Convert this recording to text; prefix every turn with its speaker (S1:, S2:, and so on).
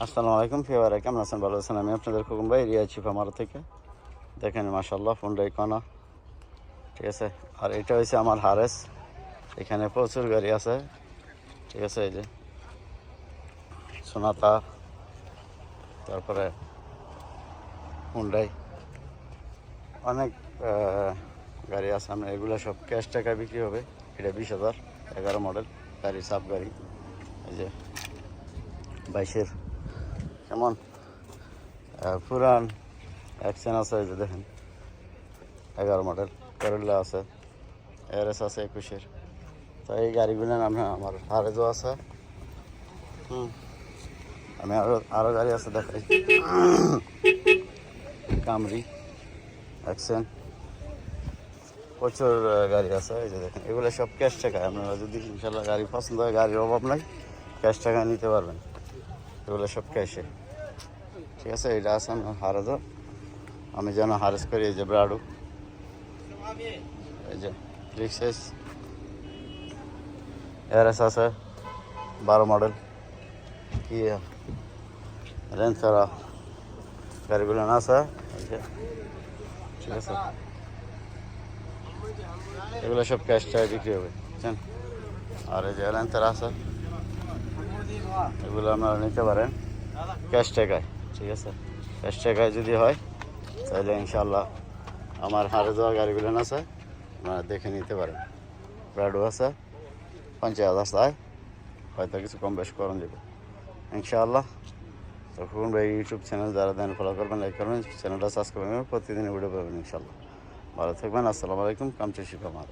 S1: আসসালামু আলাইকুম ফেভারে কেমন আছেন? ভালো আছেন? আমি আপনাদের খুকুম ভাই, রিয়া চিফ আমার থেকে। দেখেন মাসাল্লাহ ফোনটা কনা ঠিক আছে? আর এটা হচ্ছে আমার হারেস। এখানে প্রচুর গাড়ি আছে। ঠিক আছে, এই যে সোনাতা, তারপরে হুন্ডাই। অনেক গাড়ি আছে। আমরা এগুলো সব ক্যাশ টাকা বিক্রি হবে। এটা বিশ হাজার, এগারো মডেল গাড়ি, সাব গাড়ি। এই যে বাইশের আহ, পুরান অ্যাকশন আছে এই যে দেখেন। এগারো মডেল করল্লা আছে এস আছে একুশের। তো এই গাড়িগুলো আমরা আমার হারেজও আছে। হুম আমি আরও আরও গাড়ি আছে দেখাই। কামরি অ্যাকশন প্রচুর গাড়ি আছে এই যে দেখেন। এগুলো সব ক্যাশ টাকায় আপনারা যদি ইনশাল্লাহ গাড়ি পছন্দ হয় গাড়ির অভাব নাই ক্যাশ টাকা নিতে পারবেন। এগুলো সব ক্যাশে ঠিক আছে, এটা আছে আমার হারেজ আমি যেন হারেস করি, এই যে ব্রাডু। এই যে রিক্সেস এআরএস আছে বারো মডেল কি রেঞ্চারা গাড়িগুলো না আছে। এই যে, ঠিক আছে। এগুলো সব ক্যাশ টাকা বিক্রি হবে, বুঝছেন? আর এই যে রেঞ্চারা আছে, এগুলো আপনারা নিতে পারেন। ক্যাশ টাকায়। ঠিক আছে? ক্যাশ টাকায় যদি হয়, তাহলে ইনশাল্লাহ আমার হারে যাওয়া গাড়িগুলো আছে, আপনারা দেখে নিতে পারেন। ব্রাডো আছে হাজার চায় হয়তো কিছু কম বেশ করুন যাবে। ইনশাআল্লাহ, তখন ভাই ইউটিউব চ্যানেল যারা দেন ফলো করবেন লাইক করবেন চ্যানেলটা সাবস্ক্রাইব করবেন প্রতিদিন ভিডিও পাবেন ইনশাল্লাহ ভালো থাকবেন, আসসালামু আলাইকুম, কামচে শিখা আমার